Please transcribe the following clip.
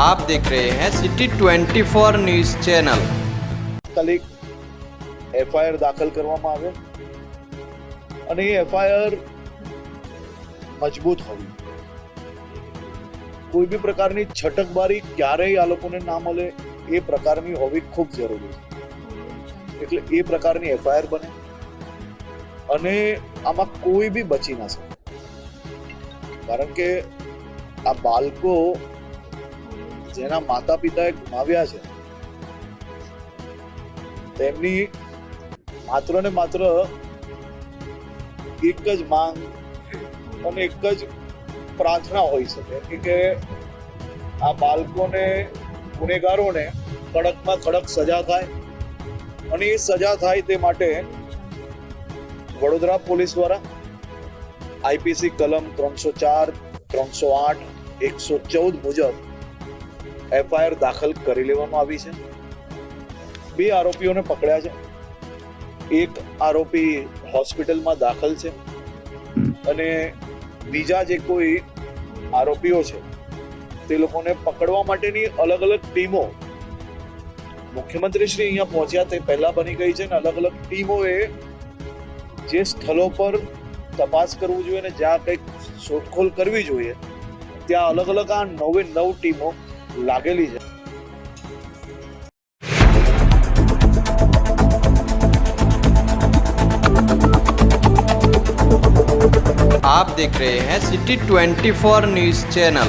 आप देख रहे हैं सिटी 24 न्यूज चैनल તાત્કાલિક એફઆઈઆર દાખલ કરવામાં આવે અને એ એફઆઈઆર મજબૂત હોવી કોઈ બી પ્રકારની છટકબારી ક્યારેય આ લોકોને ના મળે એ પ્રકારની હોવી ખૂબ જરૂરી છે એટલે એ પ્રકારની એફઆઈઆર બને અને આમાં કોઈ બી બચી ના શકે કારણ કે આ બાળકો જેના માતા પિતાએ ગુમાવ્યા છે. તેમની માત્ર ને માત્ર એક જ માંગ અને એક જ પ્રાર્થના હોઈ શકે કે આ બાળકોને, ગુનેગારોને કડકમાં કડક સજા થાય અને એ સજા થાય તે માટે વડોદરા પોલીસ દ્વારા આઈપીસી કલમ ત્રણસો ચાર, ત્રણસો આઠ, એકસો ચૌદ મુજબ એફઆઈઆર દાખલ કરી લેવામાં આવી છે. બે આરોપીઓને પકડ્યા છે. એક આરોપી હોસ્પિટલમાં દાખલ છે. અને બીજા જે કોઈ આરોપીઓ છે, તે લોકોને પકડવા માટેની અલગ અલગ ટીમો મુખ્યમંત્રી શ્રી અહીંયા પહોંચ્યા. તે પહેલા બની ગઈ છે ને અલગ અલગ ટીમોએ જે સ્થળો પર તપાસ કરવું જોઈએ ને જ્યાં કંઈક શોધખોળ કરવી જોઈએ, ત્યાં અલગ અલગ આ નવે નવ ટીમો લાગેલી છે आप देख रहे हैं सिटी 24 न्यूज चैनल